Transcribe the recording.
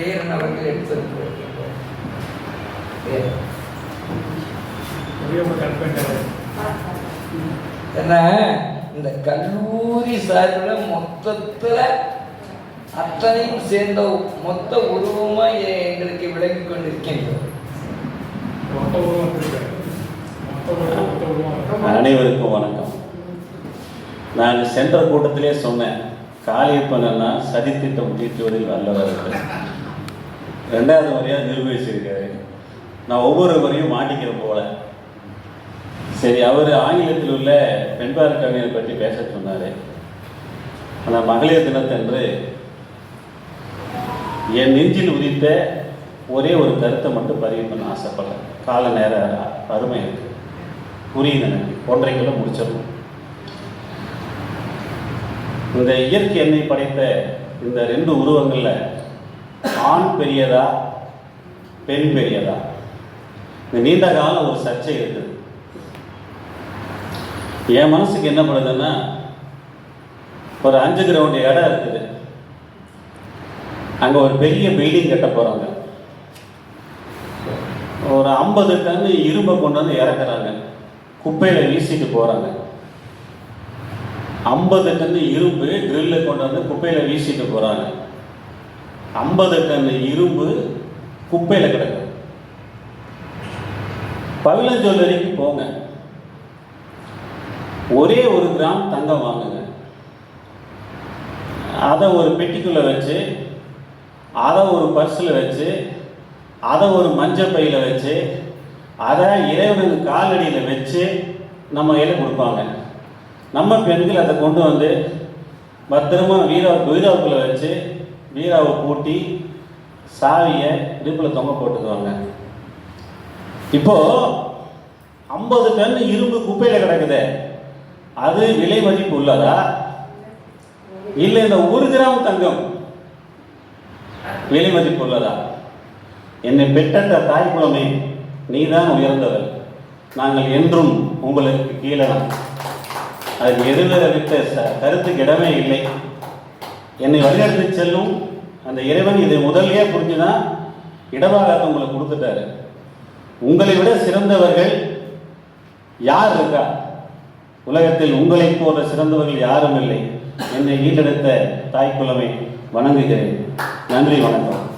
வீரன் அவர்கள் எடுத்திருக்கிறார் என்ன? இந்த கல்லூரி சார்பில் மொத்தத்தில் அத்தனையும் சேர்ந்த மொத்த உருவமாக எங்களுக்கு விளங்கி கொண்டிருக்கின்றது. அனைவருக்கும் வணக்கம். நான் சென்ற கூட்டத்திலே சொன்னேன் காளியப்பனா சதித்திட்டம் தீட்டுவதில் வல்லவர் ரெண்டாவது முறையாக நிரூபிச்சிருக்காரு. நான் ஒவ்வொரு முறையும் மாட்டிக்கிற போல. சரி அவர் ஆங்கிலத்தில் உள்ள பெண்பார் கவிஞரை பற்றி பேச சொன்னார். ஆனால் மகளிர் தினத்தன்று என் நெஞ்சில் உதித்த ஒரே ஒரு கருத்தை மட்டும் பதிவு பண்ண ஆசைப்படுறேன். கால நேர அருமை இருக்கு. புரியுது எனக்கு. ஒன்றைக்குள்ள முடிச்சிடணும். இந்த இயற்கை எண்ணெய் படைத்த இந்த ரெண்டு உருவங்களில் ஆண் பெரியதா பெண் பெரியதா? இந்த நீண்ட காலம் ஒரு சர்ச்சை இருக்குது. என் மனசுக்கு என்ன பண்ணுதுன்னா ஒரு அஞ்சு கிரவுண்ட் இடம் இருக்குது. அங்கே ஒரு பெரிய பில்டிங் கட்ட போகிறாங்க ஒரு ஐம்பது டன் இரும்பை கொண்டு வந்து இறக்குறாங்க. குப்பையில் வீசிட்டு போகிறாங்க ஐம்பது டன் இரும்பு கிரில்ல கொண்டு வந்து குப்பையில் வீசிட்டு போகிறாங்க ஐம்பது டன் இரும்பு குப்பையில் கிடக்கு. பவில ஜுவல்லரிக்கு போங்க. ஒரே ஒரு கிராம் தங்கம் வாங்குங்க. அதை ஒரு பெட்டிக்குள்ளே வச்சு அதை ஒரு பர்ஸில் வச்சு அதை ஒரு மஞ்சள் பையில் வச்சு அதை இறைவனுக்கு காலடியில் வச்சு நம்ம கையில் கொடுப்பாங்க. நம்ம பெண்கள் அதை கொண்டு வந்து பத்திரமா வீரா வீராவுக்குள்ளே வச்சு வீராவை பூட்டி சாவியை இடுப்பில் தொங்க போட்டுக்குவாங்க. இப்போ ஐம்பது டன் இரும்பு குப்பையில் கிடக்குதே அது விலை மதிப்பு உள்ளதா? இல்லை இந்த ஒரு கிராம் தங்கம் விலை மதிப்பு உள்ளதா? என்னை பெற்ற தாய் குலமே நீதான் உயர்ந்தவர் நாங்கள் என்றும் உங்களுக்கு கீழே அது எதிர்வித்த கருத்துக்கு இடமே இல்லை. என்னை வழிநடத்தி செல்லும் அந்த இறைவன் இதை முதல்லையே புரிஞ்சுதான் இடபாகத்தை உங்களுக்கு கொடுத்துட்டாரு. உங்களை விட சிறந்தவர்கள் யார் இருக்கா? உலகத்தில் உங்களை போன்ற சிறந்தவர்கள் யாரும் இல்லை என்னை ஈட்டெடுத்த தாய் வணங்குகிறேன். நன்றி வணக்கம்.